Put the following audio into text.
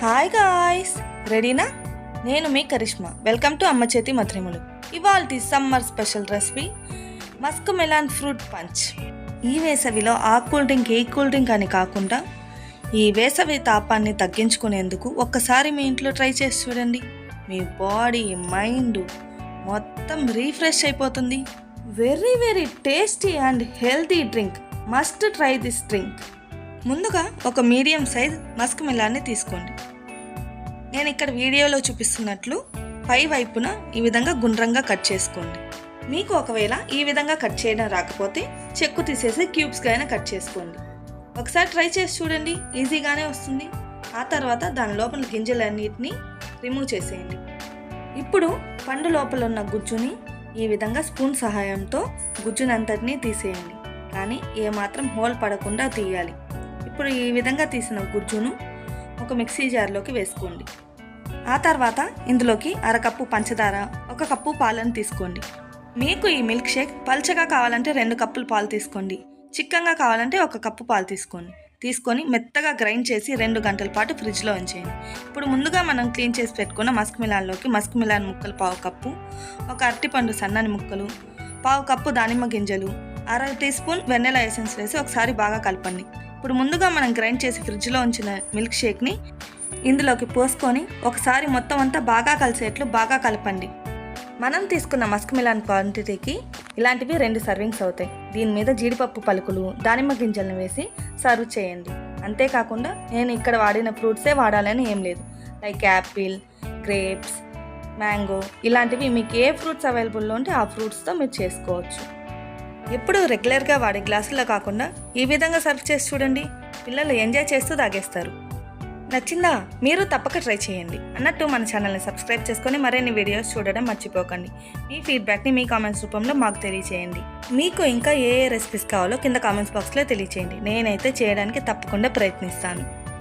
Hi guys రెడీనా నేను మీ Karishma welcome to అమ్మ చేతి మధ్రిములు ఇవాల్టి summer special recipe musk melon fruit punch. ఈ వేసవిలో ఆ కూల్ డ్రింక్ ఏ కూల్ డ్రింక్ అని కాకుండా ఈ వేసవి తాపాన్ని తగ్గించుకునేందుకు ఒక్కసారి మీ ఇంట్లో ట్రై చేసి చూడండి. మీ బాడీ మైండ్ మొత్తం రీఫ్రెష్ అయిపోతుంది. Very very tasty and healthy drink must try this drink ముందుగా ఒక మీడియం సైజ్ మస్క్ మిలాన్ని తీసుకోండి. నేను ఇక్కడ వీడియోలో చూపిస్తున్నట్లు పై వైపున ఈ విధంగా గుండ్రంగా కట్ చేసుకోండి. మీకు ఒకవేళ ఈ విధంగా కట్ చేయడం రాకపోతే చెక్కు తీసేసి క్యూబ్స్గా అయినా కట్ చేసుకోండి. ఒకసారి ట్రై చేసి చూడండి ఈజీగానే వస్తుంది. ఆ తర్వాత దాని లోపల గింజలన్నిటిని రిమూవ్ చేసేయండి. ఇప్పుడు పండు లోపల ఉన్న గుజ్జుని ఈ విధంగా స్పూన్ సహాయంతో గుజ్జునంతటినీ తీసేయండి. కానీ ఏమాత్రం హోల్ పడకుండా తీయాలి. ఇప్పుడు ఈ విధంగా తీసిన గుజ్జును ఒక మిక్సీ జార్లోకి వేసుకోండి. ఆ తర్వాత ఇందులోకి అరకప్పు పంచదార ఒక కప్పు పాలను తీసుకోండి. మీకు ఈ మిల్క్ షేక్ పల్చగా కావాలంటే రెండు కప్పులు పాలు తీసుకోండి. చిక్కంగా కావాలంటే ఒక కప్పు పాలు తీసుకోండి. తీసుకొని మెత్తగా గ్రైండ్ చేసి రెండు గంటల పాటు ఫ్రిడ్జ్లో ఉంచేయండి. ఇప్పుడు ముందుగా మనం క్లీన్ చేసి పెట్టుకున్న మస్క్ మిలాన్లోకి మస్క్ మిలాన్ ముక్కలు పావు కప్పు ఒక అరటిపండు సన్నని ముక్కలు పావు కప్పు దానిమ్మ గింజలు అర టీ స్పూన్ వెన్నెల ఎసెన్స్ వేసి ఒకసారి బాగా కలపండి. ఇప్పుడు ముందుగా మనం గ్రైండ్ చేసి ఫ్రిడ్జ్లో ఉంచిన మిల్క్ షేక్ని ఇందులోకి పోసుకొని ఒకసారి మొత్తం అంతా బాగా కలిసేట్లు బాగా కలపండి. మనం తీసుకున్న మస్క్ మిలాన్ క్వాంటిటీకి ఇలాంటివి రెండు సర్వింగ్స్ అవుతాయి. దీని మీద జీడిపప్పు పలుకులు దానిమ్మ గింజలను వేసి సర్వ్ చేయండి. అంతేకాకుండా నేను ఇక్కడ వాడిన ఫ్రూట్సే వాడాలని ఏం లేదు. లైక్ యాపిల్ గ్రేప్స్ మ్యాంగో ఇలాంటివి మీకు ఏ ఫ్రూట్స్ అవైలబుల్లో ఉంటే ఆ ఫ్రూట్స్తో మీరు చేసుకోవచ్చు. ఎప్పుడు రెగ్యులర్గా వాడే గ్లాసుల్లో కాకుండా ఈ విధంగా సర్వ్ చేసి చూడండి. పిల్లలు ఎంజాయ్ చేస్తూ తాగేస్తారు. నచ్చిందా? మీరు తప్పక ట్రై చేయండి. అన్నట్టు మన ఛానల్ని సబ్స్క్రైబ్ చేసుకొని మరిన్ని వీడియోస్ చూడడం మర్చిపోకండి. మీ ఫీడ్బ్యాక్ని మీ కామెంట్స్ రూపంలో మాకు తెలియచేయండి. మీకు ఇంకా ఏ ఏ రెసిపీస్ కావాలో కింద కామెంట్స్ బాక్స్లో తెలియచేయండి. నేనైతే చేయడానికి తప్పకుండా ప్రయత్నిస్తాను.